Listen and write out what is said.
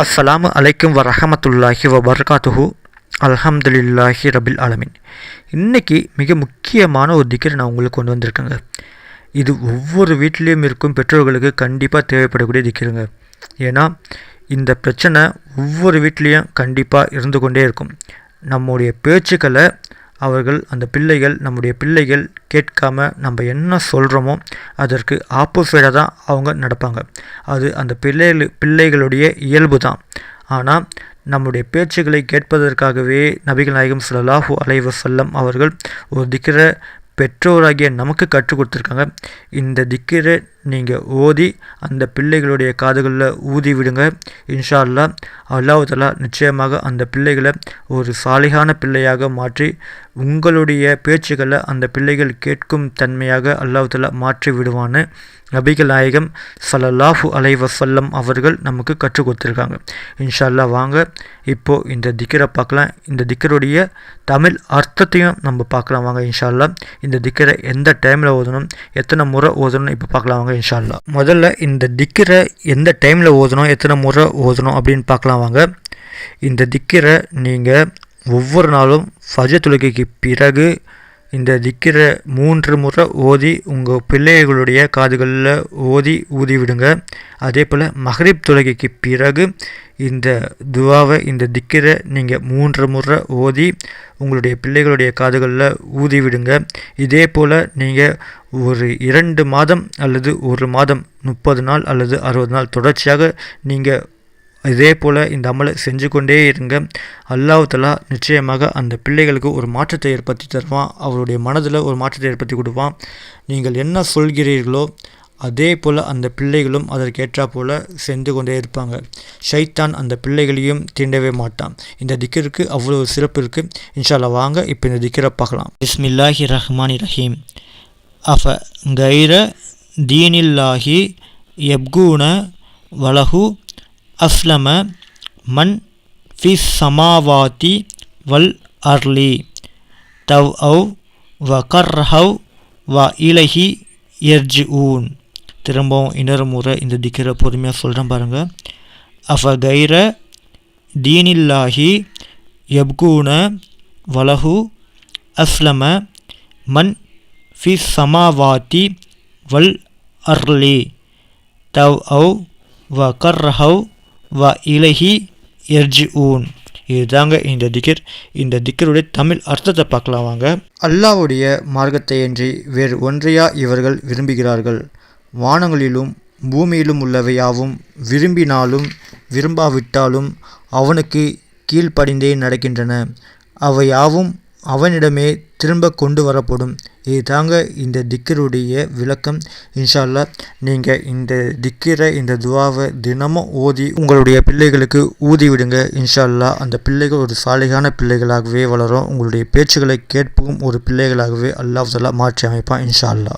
அஸ்ஸலாமு அலைக்கும் வரஹமத்துல்லாஹி வபர்காத்துஹு அல்ஹம்துலில்லாஹி ரபில் ஆலமின் இன்றைக்கி மிக முக்கியமான ஒரு திக்கரை நான் உங்களுக்கு கொண்டு வந்திருக்கேங்க. இது ஒவ்வொரு வீட்லேயும் இருக்கும் பெற்றோர்களுக்கு கண்டிப்பாக தேவைப்படக்கூடிய திக்கிருங்க ஏன்னா இந்த பிரச்சனை ஒவ்வொரு வீட்லேயும் கண்டிப்பாக இருந்து கொண்டே இருக்கும். நம்முடைய பேச்சுக்களை அவர்கள் அந்த பிள்ளைகள் நம்முடைய பிள்ளைகள் கேட்காம நம்ம என்ன சொல்கிறோமோ அதற்கு ஆப்போசிட்டாக தான் அவங்க நடப்பாங்க. அது அந்த பிள்ளைகள் பிள்ளைகளுடைய இயல்பு தான் ஆனால் நம்முடைய பேச்சுகளை கேட்பதற்காகவே நபிகள் நாயகம் சுல்லாஹூ அலைவசல்லம் அவர்கள் ஒரு திக்கிற பெற்றோராகிய நமக்கு கற்றுக் கொடுத்துருக்காங்க. இந்த திக்கிரை நீங்கள் ஓதி அந்த பிள்ளைகளுடைய காதுகளில் ஊதி விடுங்க. இன்ஷா அல்லா அல்லாஹலா நிச்சயமாக அந்த பிள்ளைகளை ஒரு சாலிகான பிள்ளையாக மாற்றி உங்களுடைய பேச்சுக்களை அந்த பிள்ளைகள் கேட்கும் தன்மையாக அல்லாஹலா மாற்றி விடுவான்னு நபிகள் நாயகம் சல்லல்லாஹு அலைவசல்லம் அவர்கள் நமக்கு கற்றுக் கொடுத்துருக்காங்க. இன்ஷால்லா வாங்க இப்போது இந்த திக்கரை பார்க்கலாம். இந்த திக்கருடைய தமிழ் அர்த்தத்தையும் நம்ம பார்க்கலாம் வாங்க இன்ஷால்லா இந்த திக்கரை எந்த டைமில் ஓதணும் எத்தனை முறை ஓதணும் இப்போ பார்க்கலாம் வாங்க இன்ஷால்லா முதல்ல இந்த திக்கரை எந்த டைமில் ஓதணும் எத்தனை முறை ஓதணும் அப்படின்னு பார்க்கலாம் வாங்க. இந்த திக்கரை நீங்கள் ஒவ்வொரு நாளும் ஃபஜ தொழுகைக்கு பிறகு இந்த திக்கிற மூன்று முறை ஓதி உங்கள் பிள்ளைகளுடைய காதுகளில் ஓதி ஊதி விடுங்க அதே போல் மஹரிப் தொழுகைக்கு பிறகு இந்த துவாவை இந்த திக்கிற நீங்கள் மூன்று முறை ஓதி உங்களுடைய பிள்ளைகளுடைய காதுகளில் ஊதி விடுங்க இதே போல் நீங்கள் ஒரு இரண்டு மாதம் அல்லது ஒரு மாதம் முப்பது நாள் அல்லது அறுபது நாள் தொடர்ச்சியாக நீங்கள் இதே போல் இந்த அமலை செஞ்சு கொண்டே இருங்க அல்லாஹலா நிச்சயமாக அந்த பிள்ளைகளுக்கு ஒரு மாற்றத்தை ஏற்படுத்தி தருவான். அவருடைய மனதில் ஒரு மாற்றத்தை ஏற்படுத்தி கொடுப்பான். நீங்கள் என்ன சொல்கிறீர்களோ அதே போல் அந்த பிள்ளைகளும் அதற்கேற்றா போல் சென்று கொண்டே இருப்பாங்க. ஷைத்தான் அந்த பிள்ளைகளையும் தீண்டவே மாட்டான். இந்த திக்கிற்கு அவ்வளோ சிறப்பு இருக்குது இன்ஷால்லா வாங்க இப்போ இந்த திக்கரை பார்க்கலாம். இஸ்மில்லாஹி ரஹ்மான் ரஹீம். அஃப கைர தீனில்லாஹி எப்கூன வலஹு அஸ்லம மன் ஃபி சமாவாத்தி வல் அர்லி. தவ் அவு வ கர்ஹவ் வ இலஹி எர்ஜி ஊன் திரும்பவும் இன்னொரு முறை இந்த திக்கிற பொறுமையாக சொல்கிறேன் பாருங்கள் அஃப கைர தீனில்லாஹி எப்கூன வலஹு அஸ்லம மன் ஃபி சமாவாத்தி வல் அர்லி. தவ் அவு வ கர்ஹவ் வ இலஹி எர்ஜி ஊன் இதுதாங்க இந்த திக்கர் இந்த திக்கருடைய தமிழ் அர்த்தத்தை பார்க்கலாம் வாங்க. அல்லாவுடைய மார்க்கத்தை அன்றி வேறு ஒன்றையா இவர்கள் விரும்புகிறார்கள்? வானங்களிலும் பூமியிலும் உள்ளவையாவும் விரும்பினாலும் விரும்பாவிட்டாலும் அவனுக்கு கீழ்ப்படிந்தே நடக்கின்றன. அவையாவும் அவனிடமே திரும்ப கொண்டு வரப்படும் இது தாங்க இந்த திக்கருடைய விளக்கம். இன்ஷால்லா நீங்கள் இந்த திக்கரை இந்த துவாவை தினமும் ஓதி உங்களுடைய பிள்ளைகளுக்கு ஊதி விடுங்க. இன்ஷால்லா அந்த பிள்ளைகள் ஒரு சாலையான பிள்ளைகளாகவே வளரும். உங்களுடைய பேச்சுகளை கேட்பும். ஒரு பிள்ளைகளாகவே அல்லாஹ் மாற்றி அமைப்பான் இன்ஷால்லா